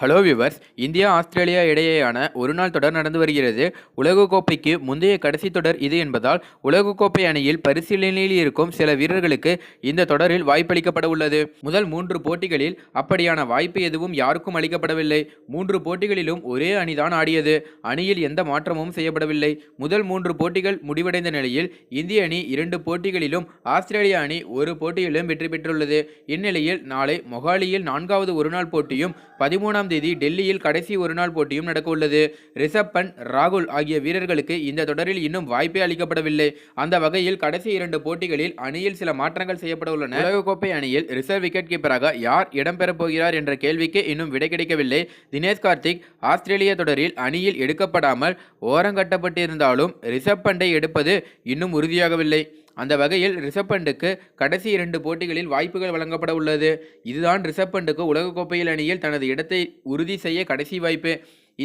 hello viewers India Australia இடையேயான ஒருநாள் தொடர் நடந்து வருகிறது. உலகக்கோப்பைக்கு முந்தைய கடைசி தொடர் இது என்பதால் உலகக்கோப்பை அணியில் பரிசீலனையில் இருக்கும் சில வீரர்களுக்கு இந்த தொடரில் வாய்ப்பளிக்கப்பட உள்ளது. முதல் மூன்று போட்டிகளில் அப்படியான வாய்ப்பு எதுவும் யாருக்கும் அளிக்கப்படவில்லை. மூன்று போட்டிகளிலும் ஒரே அணிதான் ஆடியது. அணியில் எந்த மாற்றமும் செய்யப்படவில்லை. முதல் மூன்று போட்டிகள் முடிவடைந்த நிலையில் இந்திய அணி இரண்டு போட்டிகளிலும் ஆஸ்திரேலிய அணி ஒரு போட்டியிலும் வெற்றி பெற்றுள்ளது. இந்நிலையில் நாளை மொஹாலியில் நான்காவது ஒருநாள் போட்டியும் பதிமூணாம் தேதி டெல்லியில் கடைசி ஒருநாள் போட்டியும் நடக்க உள்ளது. ரிஷப் பண்ட் ராகுல் ஆகிய வீரர்களுக்கு இந்த தொடரில் இன்னும் வாய்ப்பே அளிக்கப்படவில்லை. அந்த வகையில் கடைசி இரண்டு போட்டிகளில் அணியில் சில மாற்றங்கள் செய்யப்பட உள்ளன. உலகக்கோப்பை அணியில் ரிசர்வ் விக்கெட் கீப்பராக யார் இடம்பெறப் போகிறார் என்ற கேள்விக்கு இன்னும் விடை கிடைக்கவில்லை. தினேஷ் கார்த்திக் ஆஸ்திரேலிய தொடரில் அணியில் எடுக்கப்படாமல் ஓரங்கட்டப்பட்டிருந்தாலும் ரிஷப் பண்டை எடுப்பது இன்னும் உறுதியாகவில்லை. அந்த வகையில் ரிஷப் பண்டுக்கு கடைசி இரண்டு போட்டிகளில் வாய்ப்புகள் வழங்கப்பட உள்ளது. இதுதான் ரிஷப் பண்டுக்கு உலகக்கோப்பையில் அணியில் தனது இடத்தை உறுதி செய்ய கடைசி வாய்ப்பு.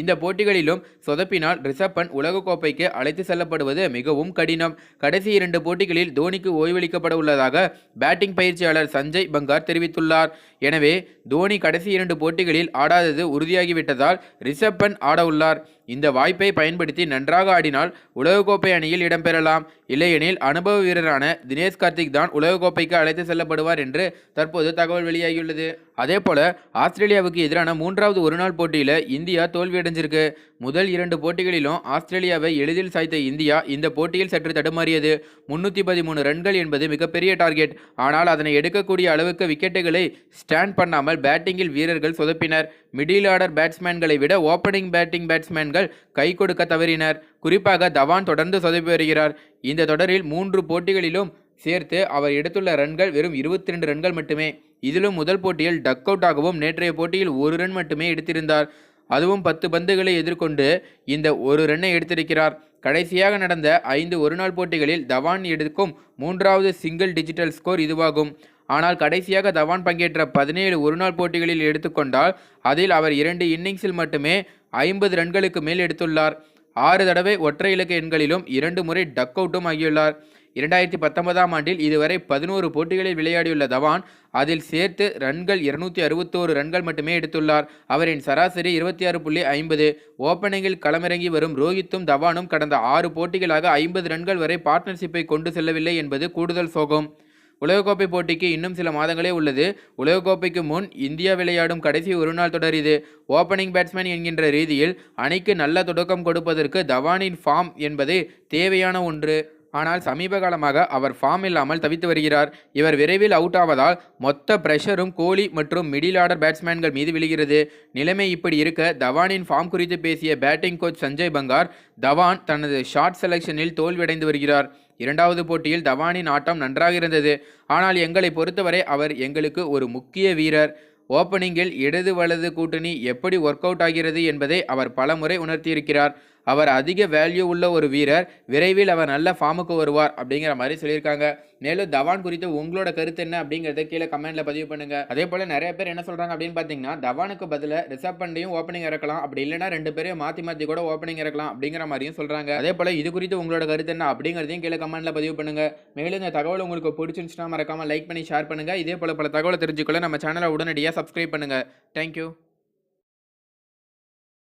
இந்த போட்டிகளிலும் சொதப்பினால் ரிஷப்பன் உலகக்கோப்பைக்கு அழைத்து செல்லப்படுவது மிகவும் கடினம். கடைசி இரண்டு போட்டிகளில் தோனிக்கு ஓய்வளிக்கப்பட உள்ளதாக பேட்டிங் பயிற்சியாளர் சஞ்சய் பங்கார் தெரிவித்துள்ளார். எனவே தோனி கடைசி இரண்டு போட்டிகளில் ஆடாதது உறுதியாகிவிட்டதால் ரிஷப்பன் ஆடவுள்ளார். ஆட உள்ளார் இந்த வாய்ப்பை பயன்படுத்தி நன்றாக ஆடினால் உலகக்கோப்பை அணியில் இடம்பெறலாம். இல்லையெனில் அனுபவ வீரரான தினேஷ் கார்த்திக் தான் உலகக்கோப்பைக்கு அழைத்து செல்லப்படுவார் என்று தற்போது தகவல் வெளியாகியுள்ளது. அதே போல ஆஸ்திரேலியாவுக்கு எதிரான மூன்றாவது ஒருநாள் போட்டியில் இந்தியா தோல்வியடைஞ்சிருக்கு முதல் இரண்டு போட்டிகளிலும் ஆஸ்திரேலியாவை எளிதில் சாய்த்த இந்தியா இந்த போட்டியில் சற்று தடுமாறியது. முன்னூற்றி பதிமூணு ரன்கள் என்பது மிகப்பெரிய டார்கெட். ஆனால் அதனை எடுக்கக்கூடிய அளவுக்கு விக்கெட்டுகளை ஸ்டாண்ட் பண்ணாமல் பேட்டிங்கில் வீரர்கள் சொதப்பினர். மிடில் ஆர்டர் பேட்ஸ்மேன்களை விட ஓப்பனிங் பேட்டிங் பேட்ஸ்மேன்கள் கை கொடுக்க தவறினர். குறிப்பாக தவான் தொடர்ந்து சொதப்பி வருகிறார் இந்த தொடரில் மூன்று போட்டிகளிலும் சேர்த்து அவர் எடுத்துள்ள ரன்கள் வெறும் இருபத்தி ரெண்டு ரன்கள் மட்டுமே. இதிலும் முதல் போட்டியில் டக் அவுட் ஆகவும் நேற்றைய போட்டியில் ஒரு ரன் மட்டுமே எடுத்திருந்தார். அதுவும் பத்து பந்துகளை எதிர்கொண்டு இந்த ஒரு ரன்னை எடுத்திருக்கிறார். கடைசியாக நடந்த ஐந்து ஒருநாள் போட்டிகளில் தவான் எடுக்கும் மூன்றாவது சிங்கிள் டிஜிட்டல் ஸ்கோர் இதுவாகும். ஆனால் கடைசியாக தவான் பங்கேற்ற பதினேழு ஒருநாள் போட்டிகளில் எடுத்துக்கொண்டால் அதில் அவர் இரண்டு இன்னிங்ஸில் மட்டுமே ஐம்பது ரன்களுக்கு மேல் எடுத்துள்ளார். ஆறு தடவை ஒற்றை இலக்க எண்களிலும் இரண்டு முறை டக் அவுட்டும் ஆகியுள்ளார். இரண்டாயிரத்தி பத்தொன்பதாம் ஆண்டில் இதுவரை பதினோரு போட்டிகளில் விளையாடியுள்ள தவான் அதில் சேர்த்து ரன்கள் இருநூத்தி அறுபத்தோரு ரன்கள் மட்டுமே எடுத்துள்ளார். அவரின் சராசரி இருபத்தி ஆறு புள்ளி ஐம்பது. ஓப்பனிங்கில் களமிறங்கி வரும் ரோஹித்தும் தவானும் கடந்த ஆறு போட்டிகளாக ஐம்பது ரன்கள் வரை பார்ட்னர்ஷிப்பை கொண்டு செல்லவில்லை என்பது கூடுதல் சோகம். உலகக்கோப்பை போட்டிக்கு இன்னும் சில மாதங்களே உள்ளது. உலகக்கோப்பைக்கு முன் இந்தியா விளையாடும் கடைசி ஒருநாள் தொடர் இது. ஓப்பனிங் பேட்ஸ்மேன் என்கின்ற ரீதியில் அணிக்கு நல்ல தொடக்கம் கொடுப்பதற்கு தவானின் ஃபார்ம் என்பது தேவையான ஒன்று. ஆனால் சமீப காலமாக அவர் ஃபார்ம் இல்லாமல் தவித்து வருகிறார். இவர் விரைவில் அவுட் ஆவதால் மொத்த பிரஷரும் கோலி மற்றும் மிடில் ஆர்டர் பேட்ஸ்மேன்கள் மீது விழுகிறது. நிலைமை இப்படி இருக்க தவானின் ஃபார்ம் குறித்து பேசிய பேட்டிங் கோச் சஞ்சய் பங்கார் தவான் தனது ஷார்ட் செலெக்ஷனில் தோல்வியடைந்து வருகிறார். இரண்டாவது போட்டியில் தவானின் ஆட்டம் நன்றாக இருந்தது. ஆனால் எங்களை பொறுத்தவரை அவர் எங்களுக்கு ஒரு முக்கிய வீரர். ஓப்பனிங்கில் இடது வலது கூட்டணி எப்படி ஒர்க் அவுட் ஆகிறது என்பதை அவர் பலமுறை உணர்த்தியிருக்கிறார். அவர் அதிக வேல்யூ உள்ள ஒரு வீரர். விரைவில் அவர் நல்ல ஃபார்முக்கு வருவார் அப்படிங்கிற மாதிரி சொல்லியிருக்காங்க. மேலும் தவான் குறித்து உங்களோட கருத்து என்ன அப்படிங்கிறத கீழே கமெண்ட்ல பதிவு பண்ணுங்க. அதே போல நிறைய பேர் என்ன சொல்றாங்க அப்படின்னு பார்த்தீங்கன்னா தவானுக்கு பதிலாக ரிசர்வ் பண்ணியும் ஓப்பனிங் இறக்கலாம். அப்படி இல்லைன்னா ரெண்டு பேரையும் மாற்றி மாற்றி கூட ஓப்பனிங் இறக்கலாம் அப்படிங்கிற மாதிரியும் சொல்றாங்க. அதே போல இது குறித்து உங்களோட கருத்து என்ன அப்படிங்கிறதையும் கீழே கமெண்ட்ல பதிவு பண்ணுங்க. மேலும் இந்த தகவல் உங்களுக்கு பிடிச்சிருந்துச்சுன்னா மறக்காம லைக் பண்ணி ஷேர் பண்ணுங்க. இதே போல பல தகவலை தெரிஞ்சுக்கொள்ள நம்ம சேனலை உடனடியாக சப்ஸ்கிரைப் பண்ணுங்க. தேங்க்யூ